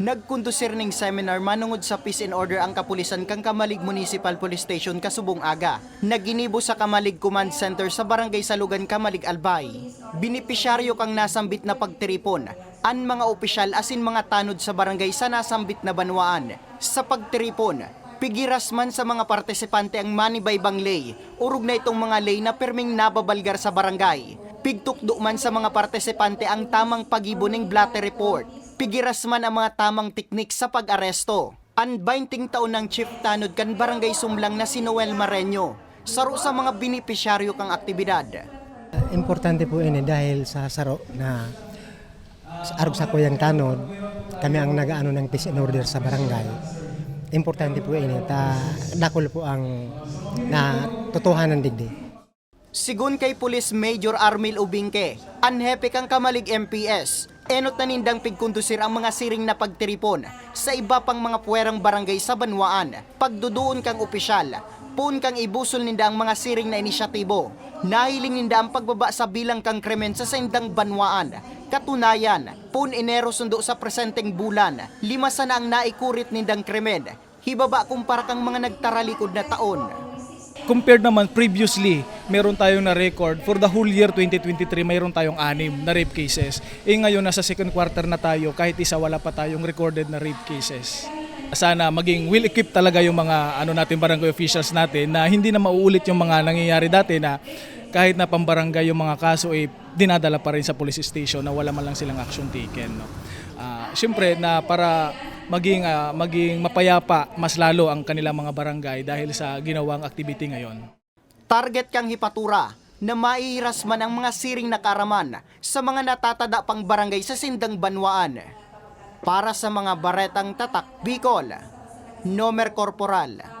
Nagkundusir ning seminar manungod sa peace and order ang kapulisan kang Kamalig Municipal Police Station kasubong aga. Naginibo sa Kamalig Command Center sa Barangay Salugan, Kamalig Albay. Binipisyaryo kang nasambit na pagtiripon. An mga opisyal asin mga tanod sa barangay sa nasambit na banwaan. Sa pagtiripon, pigiras man sa mga partisipante ang manibaybang lay. Urog na itong mga lay na perming nababalgar sa barangay. Pigtukdo man sa mga partisipante ang tamang pagibo ng blatter report. Pigiras man ang mga tamang teknik sa pag-aresto. 20 taon ng chief tanod kan barangay Sumlang na si Noel Mareño. Saro sa mga binipisyaryo kang aktibidad. Importante po ini dahil sa saro na sa arog sa kuyang tanod, kami ang nagaano ng peace and order sa barangay. Importante po ini, ta dakol po ang na totohanan digdi. Sigun kay Police Major Armil Ubingke, anhepe kang kamalig MPS, enot na nindang pigkundusir ang mga siring na pagtiripon sa iba pang mga puwerang barangay sa Banwaan. Pagduduon kang opisyal, pun kang ibusol ninda ang mga siring na inisyatibo. Nahiling ninda ang pagbaba sa bilang kang krimen sa sendang Banwaan. Katunayan, pun Enero sundo sa presenteng bulan, lima sana ang naikurit nindang krimen. Hibaba kumpara kang mga nagtaralikod na taon. Compared naman previously, meron tayong na record for the whole year 2023, mayroon tayong anim na rape cases. Eh ngayon nasa second quarter na tayo, kahit isa wala pa tayong recorded na rape cases. Sana maging well equipped talaga yung mga ano natin barangay officials natin na hindi na mauulit yung mga nangyayari dati na kahit na pambarangay yung mga kaso eh dinadala pa rin sa police station na wala man lang silang action taken no. Ah, Siyempre na para maging ah, maging mapayapa mas lalo ang kanilang mga barangay dahil sa ginawang activity ngayon. Target kang hipatura na maihiras man ang mga siring na karaman sa mga natatada pang barangay sa Sindang Banwaan. Para sa mga baretang tatak Bicol, Nomer Corporal,